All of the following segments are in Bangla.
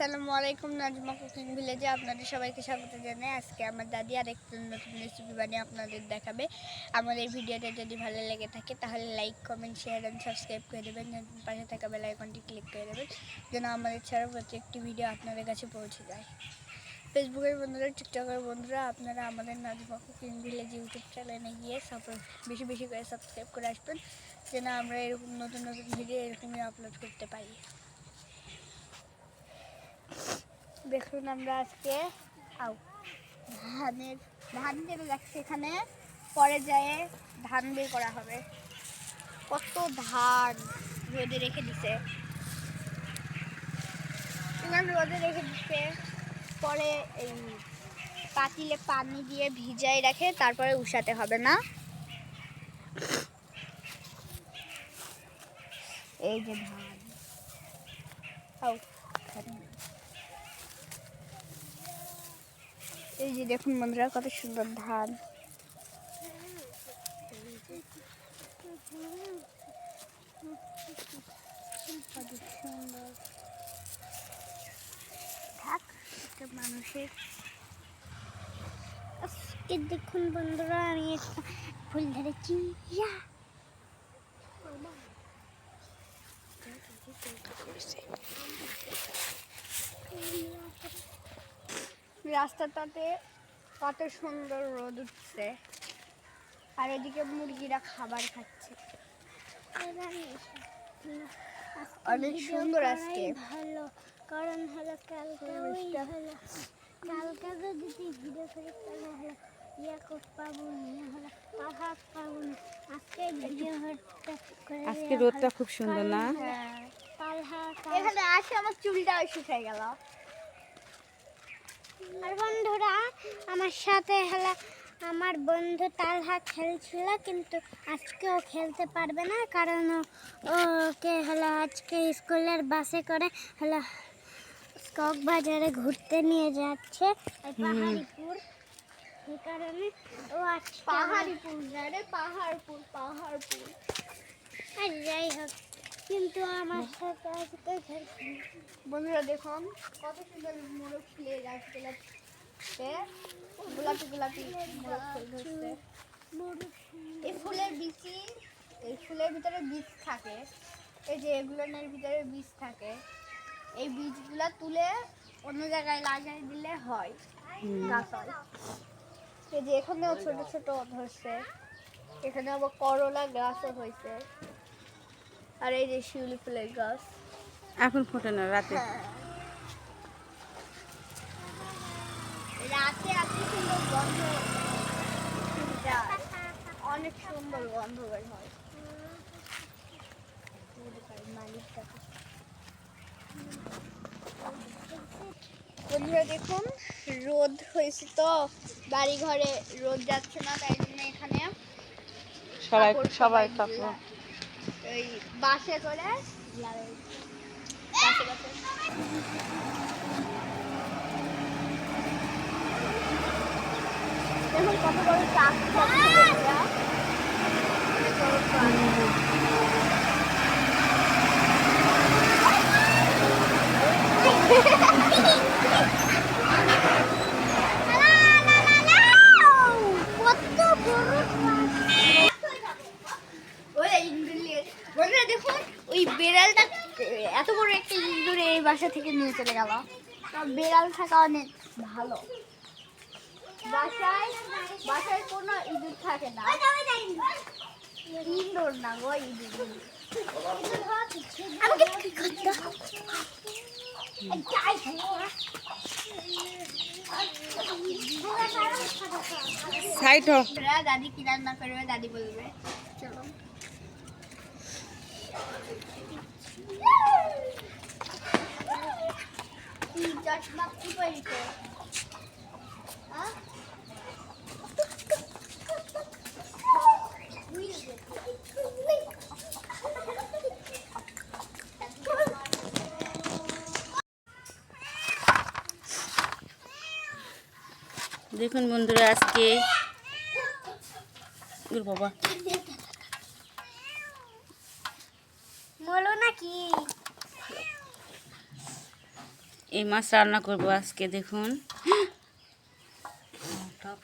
আসসালামু আলাইকুম, নাজমা কুকিং ভিলেজে আপনাদের সবাইকে স্বাগত জানাই। আজকে আমার দাদি আর একটা নতুন রেসিপি বানিয়ে আপনাদের দেখাবে। আমাদের ভিডিওটা যদি ভালো লেগে থাকে, তাহলে like comment share and subscribe করে দেবেন। পাশে থাকা বেল আইকনটি ক্লিক করে দেবেন, যেন আমাদের ছাড়া প্রত্যেকটি ভিডিও আপনাদের কাছে পৌঁছে যায়। ফেসবুকের বন্ধুরা টিকটকের বন্ধুরা, আপনারা আমাদের নাজমা কুকিং ভিলেজ ইউটিউব চ্যানেলে গিয়ে সাপোর্ট বেশি বেশি করে সাবস্ক্রাইব করে আসবেন, যেন আমরা এরকম নতুন নতুন ভিডিও এরকমই আপলোড করতে পারি। দেখুন আমরা আজকে আউ ধানের, ধান যেটা যাচ্ছে এখানে, পরে যায় ধান বের করা হবে। কত ধান রোদে রেখে দিছে। রোদে রেখে দিচ্ছে পরে এই পাতিলে পানি দিয়ে ভিজাই রাখে, তারপরে উষাতে হবে না। এই যে ধান। এই যে দেখুন বন্ধুরা, কত সুন্দর ধান। থাক, একটা মানুষের। আজকে দেখুন বন্ধুরা, আমি একটা ফুল ধরেছি ইয়া রাস্তাটাতে কত সুন্দর রোদ উঠছে। আর এদিকে মুরগিরা খাবার খাচ্ছে। অনেক সুন্দর আজকে। ভালো কারণ হলো কালকে হলো কালকে যদি তুই ভিডিও তাহলে হলো ইয়ে পাবো না হলো পাহাড় পাবো না আজকে ভিডিও আজকে রোদটা খুব সুন্দর না? হ্যাঁ। এখানে আসে আমার চুলটা শুকাই গেল। আর বন্ধুরা আমার সাথে হলো আমার বন্ধু তালহা খেলছিল কিন্তু আজকে ও খেলতে পারবে না কারণ ও- ওকে হলো আজকে স্কুলের বাসে করে হলো কক্সবাজারে ঘুরতে নিয়ে যাচ্ছে পাহাড়িপুর। এই কারণে ও আজকে পাহাড়িপুর পাহাড়পুর পাহাড়পুর। আর যাই হোক। কিন্তু আমার সাথে আজকে খেলছে। বন্ধুরা দেখুন কত সুন্দর মোরগ ফুলে গাছতে গোলাপি গোলাপি মোরগ ফুল ধরছে। এই ফুলের বিচি এই ফুলের ভিতরে বীজ থাকে। এই যে এগুলোর ভিতরে বীজ থাকে। এই বীজগুলা তুলে অন্য জায়গায় লাগাই দিলে হয়। গাছ হয়। এই যে এখানেও ছোট ছোট ধরছে। এখানে আবার করলা গাছও হয়েছে। আর এই যে শিউলি ফুলের গাছ। এখন ফোটে না রাতে? হ্যাঁ। রাতে এত সুন্দর গন্ধ অনেক সুন্দর গন্ধ বের হয়। বন্ধুরা দেখুন রোদ হয়েছে তো বাড়ি ঘরে রোদ যাচ্ছে না তাই জন্য এখানে সবাই সবাই সবাই কাপড় ওই বাসে করে বাসে দেখুন কত বড় চাক বন্ধুরা অনেক বড় এত বড় একটা ইন্দুর এই বাসা থেকে নিয়ে চলে গেল। বেড়াল থাকা অনেক ভালো। বাসায় বাসায় কোনো ইঁদুর থাকে না। ইন্দুর না গো ইঁদুর দাদি কি রান্না করবে? দাদি বলবে চলো কি চশমা কি পরিতে হ্যাঁ? দেখুন বন্ধুরা আজকে। বাবা। বলো নাকি? এই মাছ রান্না করব আজকে দেখুন।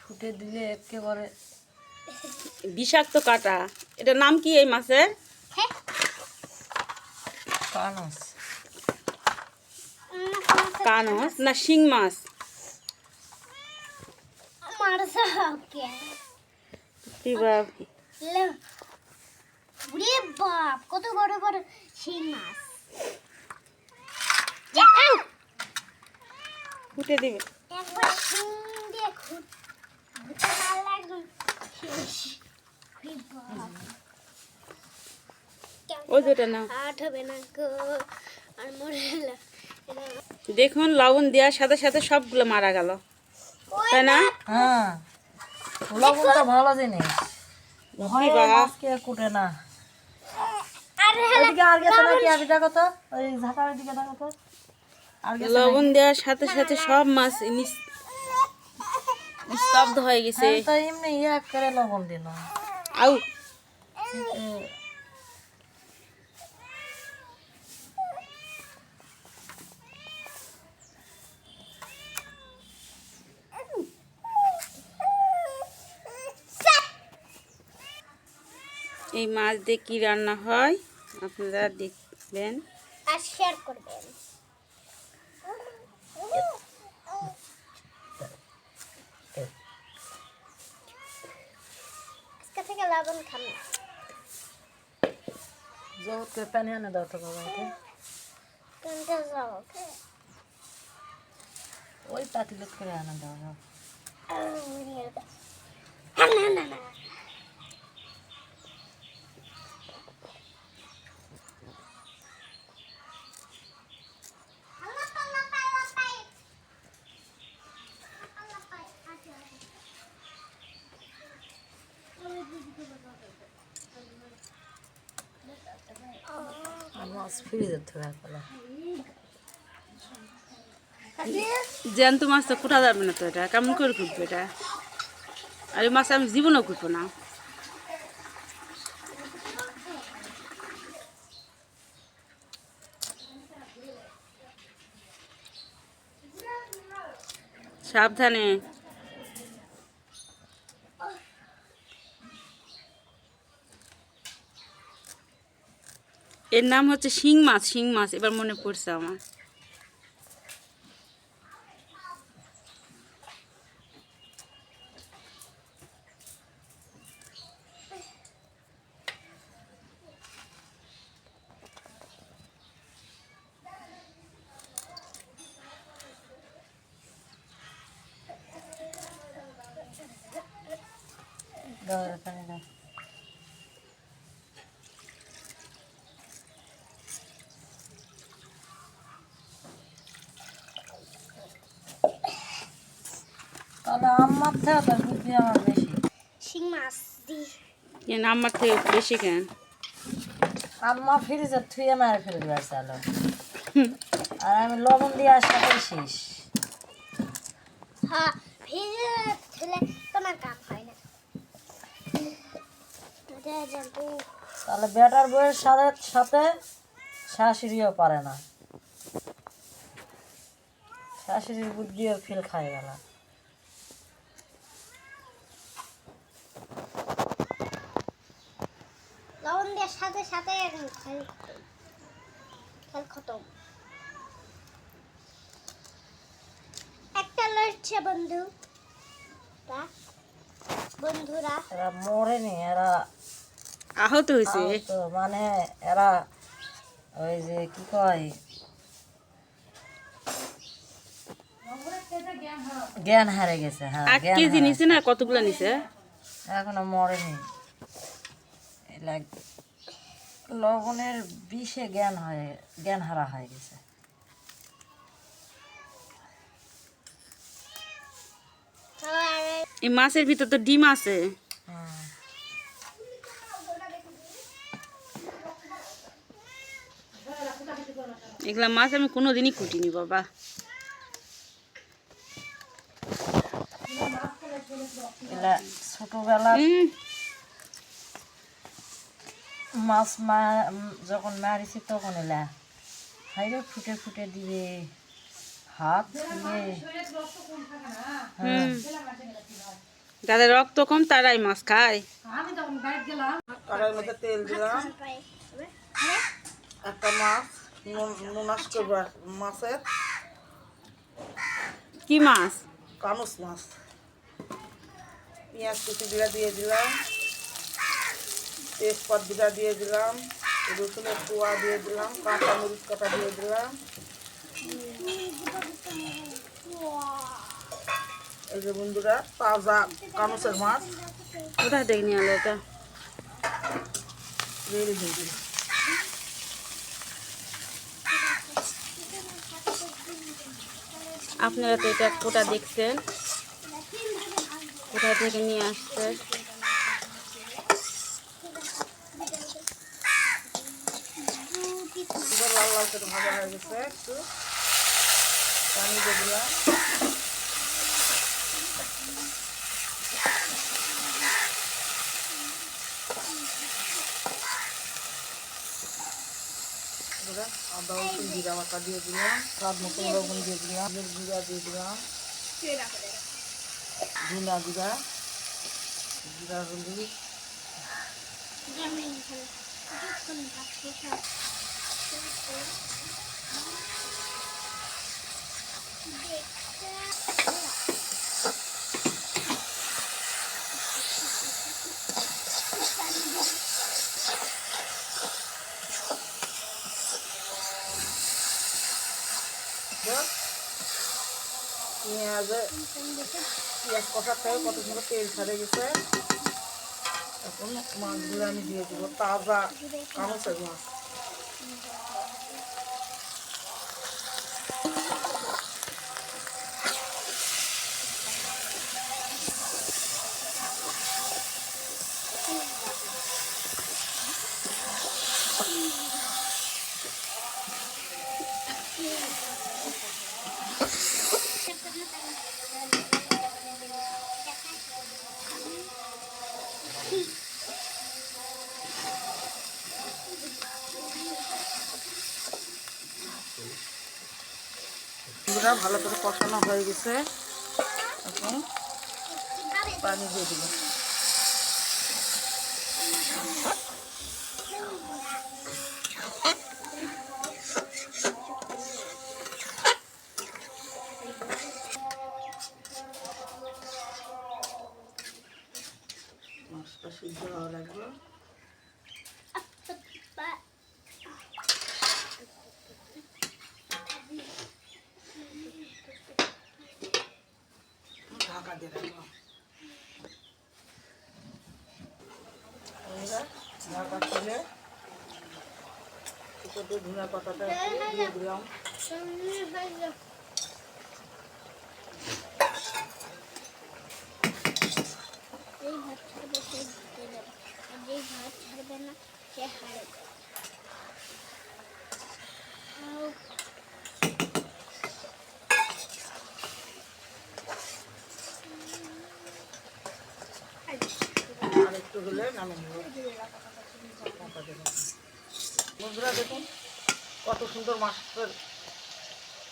ফুটে দিলে একেবারে বিষাক্ত কাটা। এটার নাম কি এই মাছের? কানস। কানস না শিং মাছ। বাপ, কত বড় বড় মাছ দিবে একবার শিং দিয়ে খুঁট যেটা না আট হবে না গো আর মরে দেখুন লবণ দেওয়ার সাথে সাথে সবগুলো মারা গেল তাই না? হ্যাঁ। ভালো জিনিস। কুটে না। লবণ। দেওয়ার সাথে সাথে সব মাছ নিস্তব্ধ হয়ে গেছে। তো এমনি ইয়া করে লবণ দিল। আউ। এই মাছ দিয়ে কি রান্না হয়? আপনারা দেখবেন। আর শেয়ার করবেন। আজকে থেকে লবণ খান না। জগৎ করে পানি আনে দাও তো বাবা ওকে। কিনতে যাব ওই পাতিলত করে আনে দাও। যাও। না না না। মাছ জ্যান্ত মাছ তো কুটা যাবে না তো এটা? কেমন করে কুটবে এটা? আর এই মাছ আমি জীবনেও কুটবো না। সাবধানে। এর নাম হচ্ছে শিং মাছ শিং মাছ এবার মনে পড়ছে আমার। দাও রে পানি দাও তাহলে আমার থেকে তো বুদ্ধি আমার বেশি শিং মাছ দি থেকে বেশি কেন? আম্মা ফ্রিজে থুয়ে মারে ফেলে দিবার চালো আর আমি লবণ দিয়ে আর সাথে শেষ। হ্যাঁ ভিজে ঠেলে তোমার কাম হয় না। তাহলে বেটার বইয়ের সাথে সাথে শাশুড়িও পারে না। শাশুড়ির বুদ্ধিও ফিল খাই গেল লবণ দেওয়ার সাথে সাথে খেল খতম খেল খতম। একটা লড়ছে বন্ধু। বন্ধুরা। এরা মরেনি এরা আহত হয়েছে। মানে এরা ওই যে কি কয়? জ্ঞান হারে গেছে হ্যাঁ এক জ্ঞান কেজি নিছে না কতগুলো নিছে? এখনও মরেনি। এলা লবণের বিষে জ্ঞান হয়ে জ্ঞান হারা হয়ে গেছে। এই মাছের ভিতর তো ডিম আছে। এগুলা মাছ আমি কোনো দিনই কুটিনি বাবা। ছোটবেলা মাছ মা যখন মারিছি তখন এলা হাইরে ফুটে ফুটে দিবে হাত নিয়ে হুম। যাদের রক্ত কম তারাই মাছ খায়। কড়াইয়ের মধ্যে তেল দিলাম। একটা মাছ নুনাস করব মাছের। কি মাছ? কানুস মাছ। পেঁয়াজ কুচি দিলা দিয়ে দিলাম। তেজপাত দিলা দিয়ে দিলাম রসুনের কুয়া দিয়ে দিলাম কাঁচা মরিচ কাটা দিয়ে দিলাম। এই যে বন্ধুরা তাজা কানুসের মাছ। কোথায় থেকে নিয়ে আলো এটা। রেডি হয়ে আপনারা তো এটা কোটা দেখছেন। কোথা থেকে নিয়ে আসছে সুন্দর লাল লাল করে ভাজা হয়ে গেছে একটু। পানি দিয়ে জিরা দিয়ে দিলাম। স্বাদ দিয়ে দিলাম। জিরা দিয়ে দিলাম। ধুনা জিরা জিরা হলুদ পেঁয়াজে পেঁয়াজ কষার থেকে কত সুন্দর তেল ছাড়ে গেছে। এখন মাছগুলো আমি দিয়ে দেবো, তাজা কামসের মাছ। বন্ধুরা ভালো করে কষানো হয়ে গেছে। এখন পানি দিয়ে দিলাম মাছটা সিদ্ধ হওয়া লাগবে ঢাকা দিয়ে রাখব আমরা ঢাকা খুলে ছোটো ধুনা পাতাটা দিয়ে দিলাম ভাত ছাড়বে না সে হারবে আউ, আর একটু হলে নামে নেব ঢাকা দিয়ে রাখব। কত সুন্দর মাছের,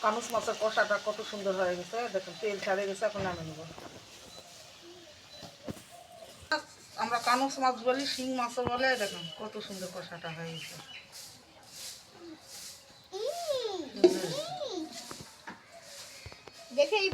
কানুস মাছের কষাটা কত সুন্দর হয়ে গেছে। দেখুন, তেল ছাড়ে গেছে, এখন নামে নেব। আমরা কানুস মাছ বলি, শিং মাছও বলে, দেখুন, কত সুন্দর কষাটা হয়ে গেছে। দেখেই